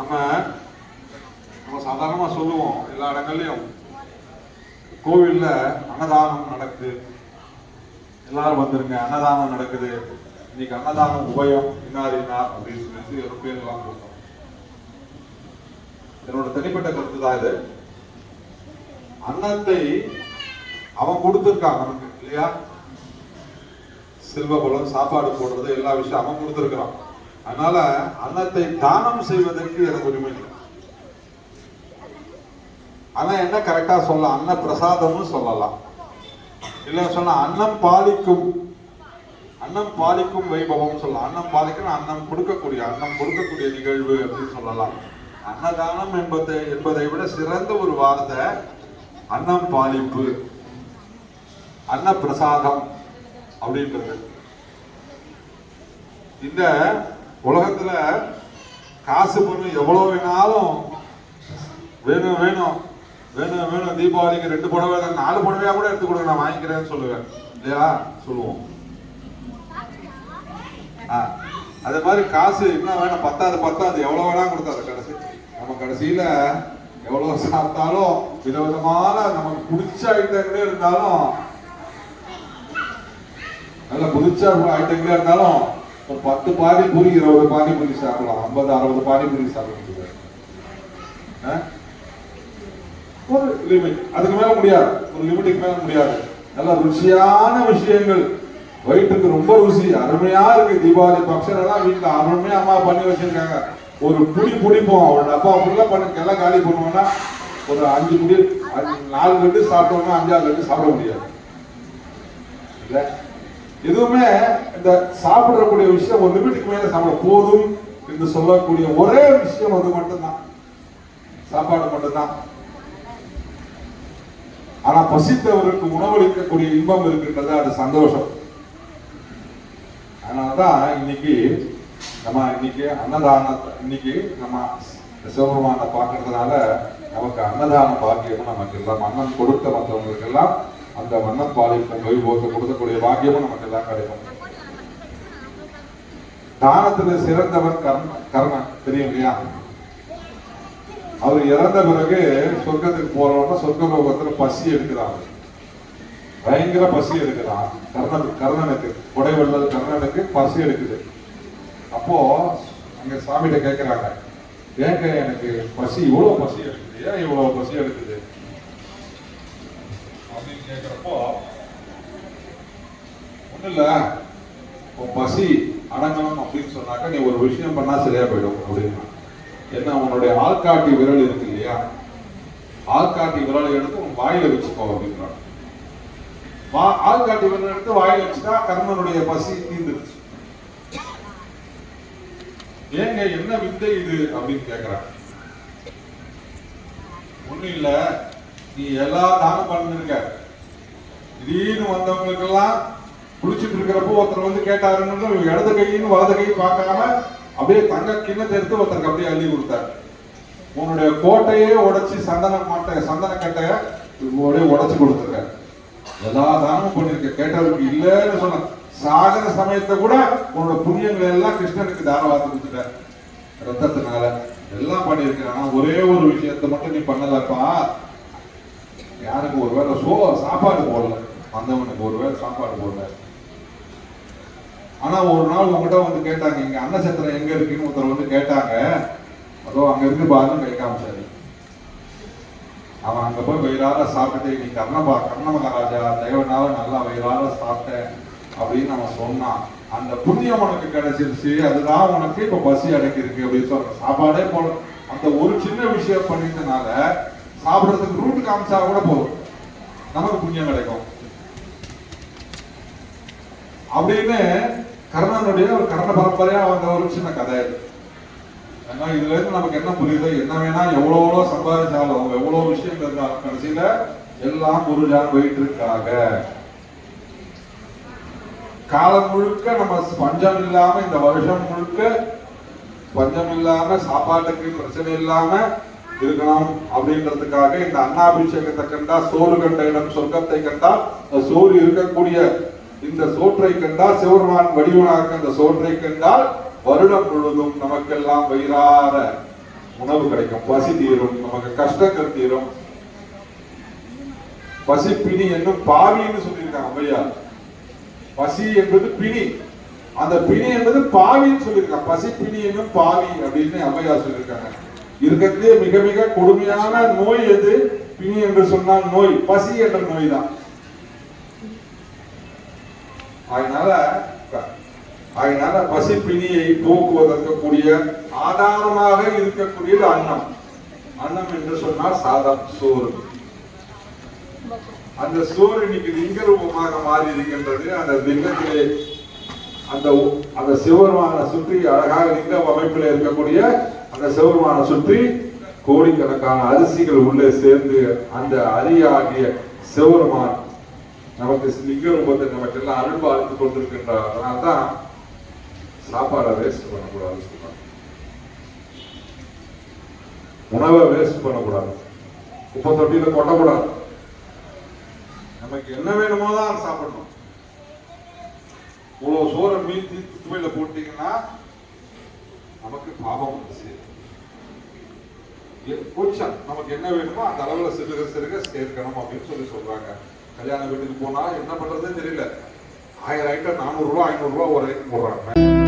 நம்ம நம்ம சாதாரணமா சொல்லுவோம் எல்லா இடங்கள்லயும். கோவில்ல அன்னதானம் நடக்குது. எல்லாரும் வந்துருங்க அன்னதானம் நடக்குது. இன்னைக்கு அன்னதானம் உபயம் இன்னார் இன்னார் அப்படின்னு சொல்லிட்டு ஒரு பேர் எல்லாம் கொடுத்தோம் என்னோட தனிப்பட்ட கருத்து தான் இது. அன்னத்தை அவன் கொடுத்துருக்கான் நமக்கு இல்லையா? செல்வ பலம் சாப்பாடு போடுறது எல்லா விஷயம் அவன் கொடுத்துருக்கான் அதனால அன்னத்தை தானம் செய்வதற்கு எனக்கு உரிமை இல்லை. ஆனா என்ன கரெக்டா சொல்லலாம்? அன்ன பிரசாதம்னு சொல்லலாம். இல்ல சொன்னா அன்னம் பாலிக்கும் அன்னம் பாலிக்கும் வைபவம் சொல்லலாம். அன்னம் பாலிக்கும் அன்னம் கொடுக்கக்கூடிய அன்னம் கொடுக்கக்கூடிய நிகழ்வு அப்படின்னு சொல்லலாம். அன்னதானம் என்பதை என்பதை விட சிறந்த ஒரு வார்த்தை அன்னம் பாலிப்பு அன்ன பிரசாதம் அப்படின்றது. இந்த உலகத்துல காசு பணம் எவ்வளவு வேணாலும் வேணும் வேணும். வேணும் வேணும். தீபாவளிக்கு ரெண்டு புடவை நாலு புடவையா கூட எடுத்து கொடுங்க நான் வாங்கிக்கிறேன்னு சொல்லுவேன். இல்லையா? சொல்லுவோம். ஆ, அதே மாதிரி காசு என்ன வேணும். பத்தாது பத்தாது. எவ்வளவு வேணா கொடுத்தாது கடைசி. நம்ம கடைசியில எவ்வளவு சாப்பிட்டாலும் விதவிதமான நமக்கு பிடிச்ச ஐட்டங்களே இருந்தாலும் நல்ல பிடிச்ச ஐட்டங்களே இருந்தாலும் ஒரு பத்து பானிபூரி இருபது பானிபூரி சாப்பிடலாம். ஐம்பது அறுபது பானிபூரி சாப்பிட முடியாது ஒரு லிமிட் அதுக்கு மேல முடியாது. ஒரு லிமிட்டுக்கு மேல முடியாது. நல்ல ருசியான விஷயங்கள். வயிற்றுக்கு ரொம்ப ருசி. அருமையா இருக்கு. தீபாவளி பக்ஷன் எல்லாம் வீட்டுல அருமையா அம்மா பண்ணி வச்சிருக்காங்க. ஒரு புளி பிடிப்போம் அவரோட டப்பா ஃபுல்லா பண்ணி எல்லாம் காலி பண்ணுவோம்னா ஒரு அஞ்சு புடி அஞ்சு- நாலு லட்டு சாப்பிட்டோம்னா அஞ்சாறு லட்டு சாப்பிட முடியாது. இல்லை? எதுவுமே இந்த சாப்பிடக்கூடிய விஷயம் ஒரு லிமிட்டுக்கு மேலே சாப்பிட போதும் என்று சொல்லக்கூடிய ஒரே விஷயம் அது மட்டும்தான். சாப்பாடு மட்டும்தான். ஆனா பசித்தவருக்கு உணவளிக்கக்கூடிய இன்பம் இருக்கின்றது அது சந்தோஷம். அதனாலதான் இன்னைக்கு நம்ம இன்னைக்கு அன்னதானத்தை இன்னைக்கு நம்ம சிவபெருமானை பார்க்கறதுனால நமக்கு அன்னதான பாக்கியமும் நமக்கு எல்லாம் அண்ணன் கொடுத்த மற்றவங்களுக்கு எல்லாம் அந்த வண்ணப்பாளையத்தை நோய் வைபவத்தை கொடுக்கக்கூடிய பாக்கியமும் நமக்கு எல்லாம் கிடைக்கும். தானத்துல சிறந்தவர் கர்ண கர்ணன். தெரியும் இல்லையா? அவர் இறந்த பிறகு சொர்க்கத்துக்கு போறவன சொர்க்க லோகத்துல பசி எடுக்கிறாங்க பயங்கர பசி எடுக்கிறான் கர்ணன் கர்ணனுக்கு கொடைவள்ளல் கர்ணனுக்கு பசி எடுக்குது. அப்போ அங்க சாமிகிட்ட கேட்கிறாங்க ஏங்க எனக்கு பசி இவ்வளவு பசி எடுக்குது. ஏன் இவ்வளவு பசி எடுக்குது? அப்படின்னு கேட்குறப்போ ஒன்றும் இல்லை. உன் பசி அடங்கணும் அப்படின்னு சொன்னாக்க நீ ஒரு விஷயம் பண்ணா சரியா போயிடும் அப்படின்னா. என்ன உன்னுடைய ஆள்காட்டி விரல் இருக்கு இல்லையா? ஆள்காட்டி விரலை எடுத்து உன் வாயில வச்சுக்கோ அப்படின்றான் வா ஆள்காட்டி விரல் எடுத்து வாயில வச்சுட்டா கர்மனுடைய பசி தீர்ந்துருச்சு. ஏங்க என்ன வித்தை இது அப்படின்னு கேட்கிறான் ஒண்ணு இல்ல. நீ எல்லா தானம் பண்ணிருக்க திடீர்னு வந்தவங்களுக்கெல்லாம் குளிச்சுட்டு இருக்கிறப்போ ஒருத்தர் வந்து கேட்டாருன்னு இடது கையின்னு வலது கையும் பார்க்காம அப்படியே தங்க கிண்ணத்தை எடுத்து ஒருத்தருக்கு அப்படியே அள்ளி கொடுத்தார். உன்னுடைய கோட்டையே உடைச்சி சந்தன மாட்டை சந்தன கட்டைய அப்படியே உடைச்சு கொடுத்துருக்க எல்லா தானமும் பண்ணிருக்க கேட்டவருக்கு இல்லைன்னு சொன்ன சாகர சமயத்தை கூட உன்னோட புண்ணியங்கள் எல்லாம் கிருஷ்ணனுக்கு தாரவாத்து கொடுத்துட்ட ரத்தத்தினால எல்லாம் பண்ணியிருக்கேன். ஆனா ஒரே ஒரு விஷயத்தை மட்டும் நீ பண்ணலப்பா. யாருக்கு ஒரு வேளை சோ சாப்பாடு போடல? வந்தவனுக்கு ஒரு வேளை சாப்பாடு போடல. ஆனா ஒரு நாள் உங்ககிட்ட வந்து கேட்டாங்க இங்க அன்னசத்திரம் எங்க இருக்குன்னு? ஒருத்தர் வந்து கேட்டாங்க. அதோ அங்க இருக்கு பாருன்னு கை காமிச்சாரு. அவன் அங்க போய் வயிறார சாப்பிட்டு நீ கர்ணபா கர்ண மகாராஜா தேவனால நல்லா வயிறார சாப்பிட்டேன் அப்படின்னு அவன் சொன்னான். அந்த புண்ணியம் உனக்கு கிடைச்சிருச்சு. அதுதான் உனக்கு இப்ப பசி அடக்கிருக்கு அப்படின்னு சொல்ற சாப்பாடே போல அந்த ஒரு சின்ன விஷயம் பண்ணிட்டனால சாப்பிடுறதுக்கு ரூட் காமிச்சா கூட போதும். நமக்கு புண்ணியம் கிடைக்கும். அப்படின்னு கர்ணனுடைய ஒரு கர்ண பரம்பரையா வந்த ஒரு சின்ன கதை இது ஏன்னா இதுல இருந்து நமக்கு என்ன புரியுது என்ன வேணா எவ்வளவு எவ்வளவு சம்பாதிச்சாலும் எவ்வளவு விஷயம் இருந்தாலும் கடைசியில எல்லாம் குருஜான் வயிற்றுக்காக காலம் முழுக்க நம்ம பஞ்சம் இல்லாம இந்த வருஷம் முழுக்க பஞ்சம் இல்லாம சாப்பாட்டுக்கு பிரச்சனை இல்லாம இருக்கணும் அப்படின்றதுக்காக இந்த அன்னாபிஷேகத்தை கண்டா சோறு கண்ட இடம் சொர்க்கத்தை கண்டா அந்த சோறு இருக்கக்கூடிய இந்த சோற்றை கண்டால் சிவருமான் வடிவனாக அந்த சோற்றை கண்டால் வருடம் முழுவதும் நமக்கெல்லாம் வயிறார உணவு கிடைக்கும். பசி தீரும் நமக்கு கஷ்டங்கள் தீரும். பசி பிணி என்னும் பாவின்னு சொல்லியிருக்காங்க ஐயா பசி என்பது பிணி. அந்த பிணி என்பது பாவின்னு சொல்லியிருக்காங்க. பசி பிணி என்னும் பாவி அப்படின்னு அம்மையார் சொல்லியிருக்காங்க. இருக்கிறதுலே மிக மிக கொடுமையான நோய் எது? பிணி என்று சொன்னால் நோய் பசி என்ற நோய் தான் அதனால அதனால பசி பிணியை போக்குவதற்கு கூடிய ஆதாரமாக இருக்கக்கூடியது அன்னம். அன்னம் என்று சொன்னால் சாதம் சோறு. அந்த சோறு இன்னைக்கு லிங்க ரூபமாக மாறி இருக்கின்றது. அந்த லிங்கத்திலே அந்த அந்த சிவருமான சுற்றி அழகாக லிங்க அமைப்பில் இருக்கக்கூடிய அந்த சிவபெருமானை சுற்றி கோடிக்கணக்கான அரிசிகள் உள்ளே சேர்ந்து அந்த அரியாகிய சிவபெருமான் நமக்கு லிங்க ரூபத்தை நமக்கு எல்லாம் அன்பு பாலித்து கொண்டிருக்கின்றார். அதனால்தான் சாப்பாடை வேஸ்ட் பண்ணக்கூடாது சொல்றாங்க. உணவை வேஸ்ட் பண்ணக்கூடாது. குப்பை தொட்டியில கொட்டக்கூடாது. நமக்கு என்ன வேணுமோ தான் சாப்பிடணும். இவ்வளவு சோறை மீத்தி குப்பையில போட்டீங்கன்னா நமக்கு பாபம் வந்து சேரும். கொஞ்சம் நமக்கு என்ன வேணுமோ அந்த அளவில் சிறுக சிறுக சேர்க்கணும் அப்படின்னு சொல்லி சொல்றாங்க. கல்யாண வீட்டுக்கு போனா என்ன பண்றதுன்னு தெரியல. ஆயிரம் ஐட்டம் நானூறு ரூபாய் ஐநூறு ரூபாய் ஒரு ஐட்டம் போடுறாங்க.